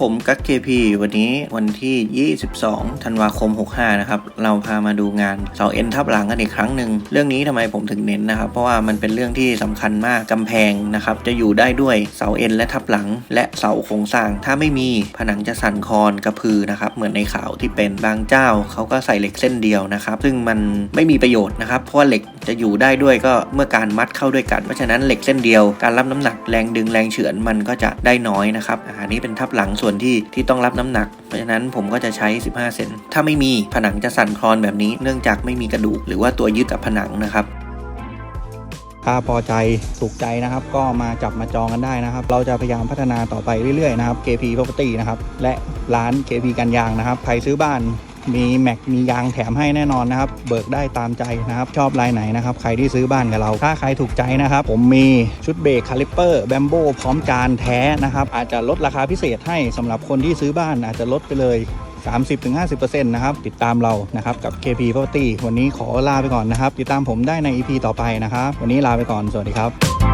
ผมกั๊กเคพีวันนี้วันที่ 22 ธันวาคม 65 นะครับ เราพามาดูงานเสาเอ็นทับหลังกันอีกครั้งหนึ่ง เรื่องนี้ทำไมผมถึงเน้นนะครับ เพราะว่ามันเป็นเรื่องที่สำคัญมากกำแพงนะครับ จะอยู่ได้ด้วยเสาเอ็นและทับหลัง และเสาโครงสร้าง ถ้าไม่มีผนังจะสั่นคลอนกระพือนะครับ เหมือนในข่าวที่เป็นบางเจ้าเขาก็ใส่เหล็กเส้นเดียวนะครับ ซึ่งมันไม่มีประโยชน์นะครับ เพราะว่าเหล็กจะอยู่ได้ด้วยก็เมื่อการมัดเข้าด้วยกัน เพราะฉะนั้นเหล็กเส้นเดียว การรับน้ำหนักแรงดึงแรงเฉือนมันก็จะได้น้อยนะครับอันนี้เป็นทับหลังส่วนที่ที่ต้องรับน้ำหนัก เพราะฉะนั้นผมก็จะใช้ 15 เซนถ้าไม่มีผนังจะสั่นคลอนแบบนี้ เนื่องจากไม่มีกระดูก หรือว่าตัวยึดกับผนังนะครับถ้าพอใจถูกใจนะครับ ก็มาจับมาจองกันได้นะครับ เราจะพยายามพัฒนาต่อไปเรื่อยๆนะครับ KP Property นะครับและร้าน KP กันยางนะครับใครซื้อบ้าน มีแม็กมียางแถมให้แน่นอนนะครับ เบิกได้ตามใจนะครับ ชอบลายไหนนะครับ ใครที่ซื้อบ้านกับเรา ถ้าใครถูกใจนะครับ ผมมีชุดเบรกคาลิปเปอร์แบมโบพร้อมจานแท้นะครับ อาจจะลดราคาพิเศษให้สำหรับคนที่ซื้อบ้านอาจจะลดไปเลย 30-50%นะครับ ติดตามเรานะครับกับ KP Property วันนี้ขอลาไปก่อนนะครับ ติดตามผมได้ใน EP ต่อไปนะครับ วันนี้ลาไปก่อนสวัสดีครับ